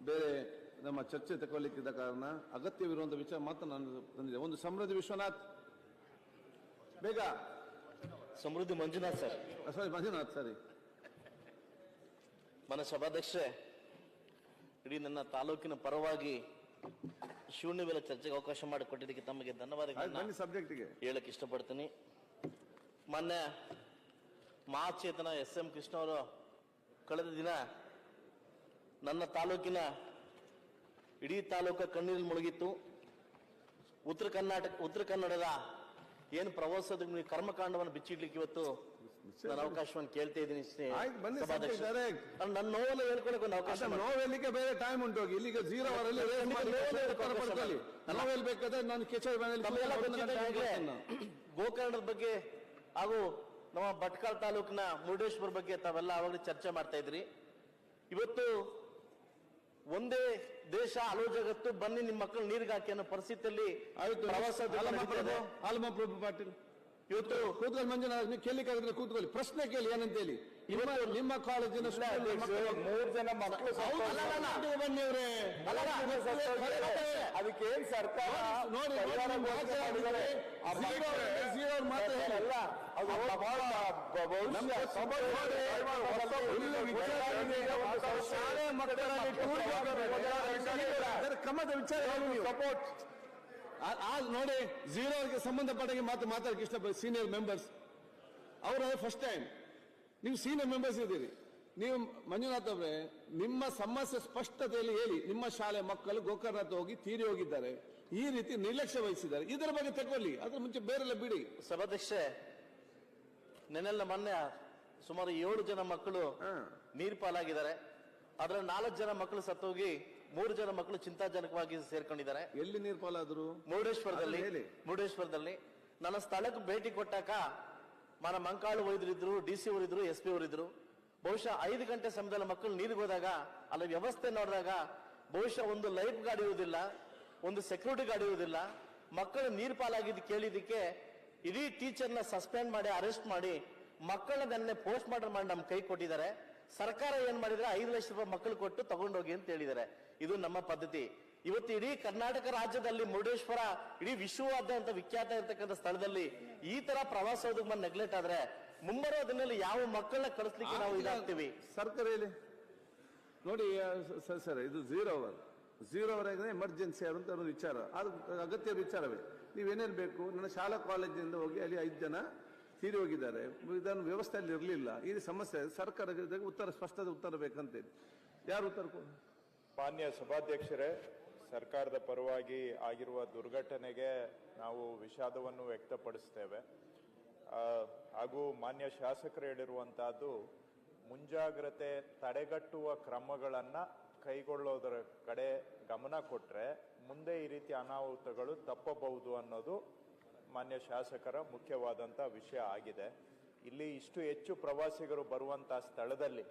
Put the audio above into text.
ಬೇರೆ ನಮ್ಮ ಚರ್ಚೆ ತಗೊಳ್ಳಿಕ್ಕಿದ್ದ ಕಾರಣ ಅಗತ್ಯವಿರುವಂತಹ ವಿಚಾರ ಮಾತ್ರ ನಾನು ತಂದಿದೆ ಒಂದು ಸಮೃದ್ಧಿ ವಿಶ್ವನಾಥ್. ಬೇಗ. ಸಮೃದ್ಧಿ ಮಂಜುನಾಥ್ ಸರ್. ಸಾರಿ ಮಂಜುನಾಥ್ ಸರಿ ಮನ ಸಭಾಧ್ಯಕ್ಷರೇ ಇಡೀ ನನ್ನ ತಾಲೂಕಿನ ಪರವಾಗಿ ಶೂನ್ಯ ವೇಳೆ ಚರ್ಚೆಗೆ ಅವಕಾಶ ಮಾಡಿಕೊಟ್ಟಿದ್ದಕ್ಕೆ ತಮಗೆ ಸಬ್ಜೆಕ್ಟ್ಗೆ ಹೇಳಕ್ಕೆ ಸಬ್ಜೆಕ್ಟಿಗೆ ಹೇಳಕ್ ಇಷ್ಟಪಡ್ತೀನಿ. ಮೊನ್ನೆ ಮಾಚೇತನ ಎಸ್ ಎಂ ಕೃಷ್ಣ ಅವರು ಕಳೆದ ದಿನ ನನ್ನ ತಾಲೂಕಿನ ಇಡೀ ತಾಲೂಕ ಕಣ್ಣೀರಲ್ಲಿ ಮುಳುಗಿತ್ತು. ಉತ್ತರ ಕರ್ನಾಟಕ ಉತ್ತರ ಕನ್ನಡದ ಏನು ಪ್ರವಾಸದ ಕರ್ಮಕಾಂಡವನ್ನು ಬಿಚ್ಚಿಡ್ಲಿಕ್ಕೆ ಇವತ್ತು ನಾನು ಅವಕಾಶವನ್ನು ಕೇಳ್ತಾ ಇದ್ದೀನಿ ನನ್ನ ನೋವನ್ನು ಹೇಳ್ಕೊಳಕ್ಕೆ ಒಂದು ಅವಕಾಶ. ನೋವೆಲ್ಲಿಗೆ ಬೇರೆ ಟೈಮ್ ಉಂಟು ಹೋಗಿ. ಇಲ್ಲಿಗೆ ಜೀರೋ ಅವರಲ್ಲಿ raise ಮಾಡಿ ಉತ್ತರ ಪಡ್ಕೊಳ್ಳಿ ನೋವೆಲ್ ಬೇಕಾದ್ರೆ ನಾನು ಹೇಳ್ತೇನೆ. ಗೋಕರ್ಣದ ಬಗ್ಗೆ ಹಾಗೂ ನಮ್ಮ ಭಟ್ಕಳ ತಾಲೂಕಿನ ಮುರುಡೇಶ್ವರ ಬಗ್ಗೆ ತಾವೆಲ್ಲ ಅವಾಗಲೇ ಚರ್ಚೆ ಮಾಡ್ತಾ ಇದ್ರಿ. ಇವತ್ತು ಒಂದೇ ದೇಶ ಹಲವು ಜಗತ್ತು ಬನ್ನಿ ನಿಮ್ಮ ಮಕ್ಕಳು ನೀರಿಗೆ ಹಾಕಿ ಅನ್ನೋ ಪರಿಸ್ಥಿತಿಯಲ್ಲಿ ಪ್ರಭು. ಪಾಟೀಲ್. ಇವತ್ತು ಕೂತ್ಕೊಳ್ಳಿ ಮಂಜುನಾಥ್ ನೀವು ಕೇಳಿ ಕೂತ್ಕೊಳ್ಳಿ. ಪ್ರಶ್ನೆ ಕೇಳಿ ಏನಂತ ಹೇಳಿ ನಿಮ್ಮ ನಿಮ್ಮ ಕಾಲೇಜಿನ ಮೂರು ಜನ ಮಕ್ಕಳು ಹೌದು, ಅಲ್ಲ, ಅಲ್ಲ, ಅಲ್ಲ. ಬನ್ನಿ ಅವ್ರೆ. ಅದಕ್ಕೆ ಏನ್ ಸರ್ಕಾರ? ನೋಡಿ, ನೋಡಿ, ಕ್ರಮದ ವಿಚಾರ ಸಪೋರ್ಟ್ ನೋಡಿ ಝೀರೋ ಅವರಿಗೆ ಸಂಬಂಧಪಟ್ಟಾಗೆ ಮಾತು ಮಾತಾಡಕ್ಕೆ ಇಷ್ಟ ಸೀನಿಯರ್ ಮೆಂಬರ್ಸ್ ಅವರು ಫಸ್ಟ್ ಟೈಮ್ ನೀವು ಸೀನಿಯರ್ ಮೆಂಬರ್ಸ್ ಇದ್ದೀರಿ. ನೀವು ಮಂಜುನಾಥ್ ಅವರೇ ನಿಮ್ಮ ಸಮಸ್ಯೆ ಸ್ಪಷ್ಟತೆಯಲ್ಲಿ ಹೇಳಿ ನಿಮ್ಮ ಶಾಲೆ ಮಕ್ಕಳು ಗೋಕರ್ನಾಥ್ ಹೋಗಿ ತೀರಿ ಹೋಗಿದ್ದಾರೆ. ಈ ರೀತಿ ನಿರ್ಲಕ್ಷ್ಯ ವಹಿಸಿದ್ದಾರೆ. ಇದರ ಬಗ್ಗೆ ತಗೊಳ್ಳಿ ಅದ್ರ ಮುಂಚೆ ಬೇರೆಲ್ಲ ಬಿಡಿ. ಸಭಾಧ್ಯಕ್ಷೆ ನೆನ್ನೆಲ್ಲ ಮೊನ್ನೆ ಸುಮಾರು ಏಳು ಜನ ಮಕ್ಕಳು ನೀರ್ ಪಾಲಾಗಿದ್ದಾರೆ. ಅದ್ರಲ್ಲಿ ನಾಲ್ಕು ಜನ ಮಕ್ಕಳು ಸತ್ತೋಗಿ ಮೂರು ಜನ ಮಕ್ಕಳು ಚಿಂತಾಜನಕವಾಗಿ ಸೇರ್ಕೊಂಡಿದ್ದಾರೆ. ಎಲ್ಲಿ ನೀರ್ ಪಾಲಾದ್ರು? ಮುರುಡೇಶ್ವರದಲ್ಲಿ. ಮುರುಡೇಶ್ವರದಲ್ಲಿ. ನನ್ನ ಸ್ಥಳಕ್ಕೆ ಭೇಟಿ ಕೊಟ್ಟಾಕ ಮನ ಮಂಕಾಳು ವೈದ್ಯರಿದ್ರು ಡಿ ಸಿ ಅವರಿದ್ರು ಎಸ್ ಪಿ ಅವರಿದ್ರು ಬಹುಶಃ ಐದು ಗಂಟೆ ಸಮಯದಲ್ಲಿ ಮಕ್ಕಳು ನೀರಿಗೆ ಹೋದಾಗ ಅಲ್ಲಿ ವ್ಯವಸ್ಥೆ ನೋಡಿದಾಗ ಬಹುಶಃ ಒಂದು ಲೈಫ್ ಗಾರ್ಡ್ ಇರುವುದಿಲ್ಲ ಒಂದು ಸೆಕ್ಯೂರಿಟಿ ಗಾರ್ಡ್ ಇರುವುದಿಲ್ಲ. ಮಕ್ಕಳು ನೀರು ಪಾಲಾಗಿದ್ದು ಕೇಳಿದ್ದಕ್ಕೆ ಇಡೀ ಟೀಚರ್ನ ಸಸ್ಪೆಂಡ್ ಮಾಡಿ ಅರೆಸ್ಟ್ ಮಾಡಿ ಮಕ್ಕಳನ್ನೇ ಪೋಸ್ಟ್ ಮಾರ್ಟಮ್ ಮಾಡಿ ನಮ್ಮ ಕೈ ಕೊಟ್ಟಿದ್ದಾರೆ. ಸರ್ಕಾರ ಏನ್ ಮಾಡಿದ್ರೆ ಐದು ಲಕ್ಷ ರೂಪಾಯಿ ಮಕ್ಕಳು ಕೊಟ್ಟು ತಗೊಂಡೋಗಿ ಅಂತ ಹೇಳಿದ್ದಾರೆ. ಇದು ನಮ್ಮ ಪದ್ಧತಿ. ಇವತ್ತು ಇಡೀ ಕರ್ನಾಟಕ ರಾಜ್ಯದಲ್ಲಿ ಮುರುಡೇಶ್ವರ ಇಡೀ ವಿಶ್ವವಾದ್ಯಂತ ವಿಖ್ಯಾತ ಇರತಕ್ಕಂಥ ಸ್ಥಳದಲ್ಲಿ ಈ ತರ ಪ್ರವಾಸೋದ್ಯಮ ನೆಗ್ಲೆಕ್ಟ್ ಆದ್ರೆ ಮುಂಬರುವ ದಿನದಲ್ಲಿ ಯಾವ ಮಕ್ಕಳನ್ನ ಕಳಿಸ್ಲಿಕ್ಕೆ ನಾವು ಇದಾಗ್ತೀವಿ? ಸರ್ಕಾರ ಹೇಳಿ. ನೋಡಿ ಸರ್ ಸರ್ ಇದು zero hour. Zero hour emergency emergency ಅಂತ ಒಂದು ವಿಚಾರ. ಅದು ಅಗತ್ಯ ವಿಚಾರವೇ. ನೀವೇನೇನು ಬೇಕು? ನನ್ನ ಶಾಲಾ ಕಾಲೇಜಿನಿಂದ ಹೋಗಿ ಅಲ್ಲಿ ಐದು ಜನ ತೀರಿ ಹೋಗಿದ್ದಾರೆ. ಇದನ್ನು ವ್ಯವಸ್ಥೆಯಲ್ಲಿ ಇರಲಿಲ್ಲ. ಈ ಸಮಸ್ಯೆ ಸರ್ಕಾರ ಇದಕ್ಕೆ ಉತ್ತರ ಸ್ಪಷ್ಟದ ಉತ್ತರ ಬೇಕಂತೇಳಿ ಯಾರು ಉತ್ತರ ಮಾನ್ಯ ಸಭಾಧ್ಯಕ್ಷರೇ, ಸರ್ಕಾರದ ಪರವಾಗಿ ಆಗಿರುವ ದುರ್ಘಟನೆಗೆ ನಾವು ವಿಷಾದವನ್ನು ವ್ಯಕ್ತಪಡಿಸ್ತೇವೆ. ಹಾಗೂ ಮಾನ್ಯ ಶಾಸಕರು ಹೇಳಿರುವಂತಹದ್ದು, ಮುಂಜಾಗ್ರತೆ ತಡೆಗಟ್ಟುವ ಕ್ರಮಗಳನ್ನು ಕೈಗೊಳ್ಳೋದರ ಕಡೆ ಗಮನ ಕೊಟ್ರೆ ಮುಂದೆ ಈ ರೀತಿ ಅನಾಹುತಗಳು ತಪ್ಪಬಹುದು ಅನ್ನೋದು ಮಾನ್ಯ ಶಾಸಕರ ಮುಖ್ಯವಾದಂಥ ವಿಷಯ ಆಗಿದೆ. ಇಲ್ಲಿ ಇಷ್ಟು ಹೆಚ್ಚು ಪ್ರವಾಸಿಗರು ಬರುವಂತಹ ಸ್ಥಳದಲ್ಲಿ